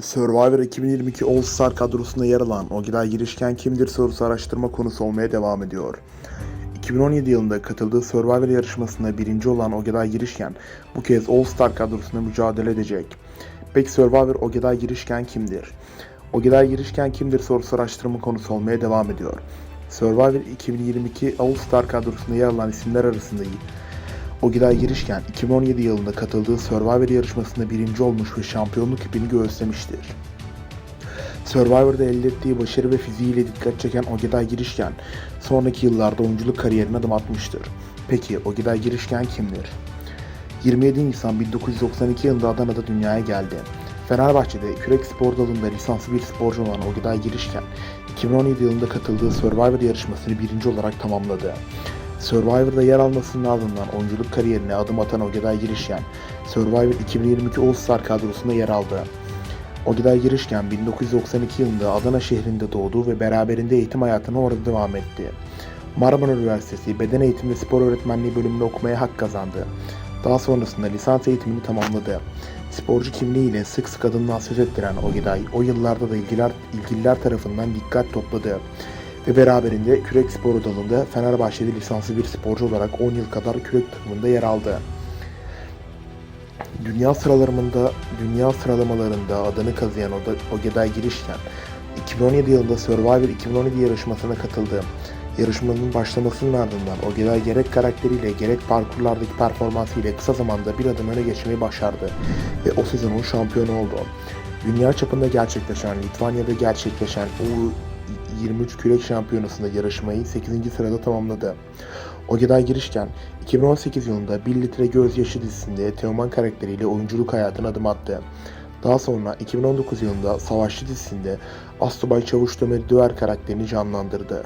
Survivor 2022 All Star kadrosunda yer alan Ogilay Girişken kimdir sorusu araştırma konusu olmaya devam ediyor. 2017 yılında katıldığı Survivor yarışmasında birinci olan Ogilay Girişken bu kez All Star kadrosunda mücadele edecek. Peki Survivor Ogilay Girişken kimdir? Ogilay Girişken kimdir sorusu araştırma konusu olmaya devam ediyor. Survivor 2022 All Star kadrosunda yer alan isimler arasında Ogilay Girişken 2017 yılında katıldığı Survivor yarışmasında birinci olmuş ve şampiyonluk ipini göğüslemiştir. Survivor'da elde ettiği başarı ve fiziğiyle dikkat çeken Ogilay Girişken sonraki yıllarda oyunculuk kariyerine adım atmıştır. Peki Ogilay Girişken kimdir? 27 Nisan 1992 yılında Adana'da dünyaya geldi. Fenerbahçe'de kürek spor dalında lisanslı bir sporcu olan Ogilay Girişken, 2017 yılında katıldığı Survivor yarışmasını birinci olarak tamamladı. Survivor'da yer almasının ardından oyunculuk kariyerine adım atan Ogilay Girişken, Survivor 2022 All Star kadrosunda yer aldı. Ogilay Girişken 1992 yılında Adana şehrinde doğdu ve beraberinde eğitim hayatına orada devam etti. Marmara Üniversitesi Beden Eğitimi Spor Öğretmenliği bölümünde okumaya hak kazandı. Daha sonrasında lisans eğitimini tamamladı. Sporcu kimliğiyle sık sık adından söz ettiren Ogilay, o yıllarda da ilgiler, ilgililer tarafından dikkat topladı ve beraberinde kürek sporu dalında Fenerbahçe'de lisanslı bir sporcu olarak 10 yıl kadar kürek takımında yer aldı. Dünya sıralarında dünya sıralamalarında adını kazıyan Ogilay Girişken 2017 yılında Survivor 2017 yarışmasına katıldı. Yarışmanın başlamasının ardından Ogilay gerek karakteriyle gerek parkurlardaki performansıyla kısa zamanda bir adım öne geçmeyi başardı ve o sezonun şampiyonu oldu. Dünya çapında gerçekleşen, Litvanya'da gerçekleşen U23 kürek şampiyonasında yarışmayı 8. sırada tamamladı. Ogilay Girişken 2018 yılında 1 litre gözyaşı dizisinde Teoman karakteriyle oyunculuk hayatına adım attı. Daha sonra 2019 yılında Savaşçı dizisinde Astubay Çavuş Dömer Düver karakterini canlandırdı.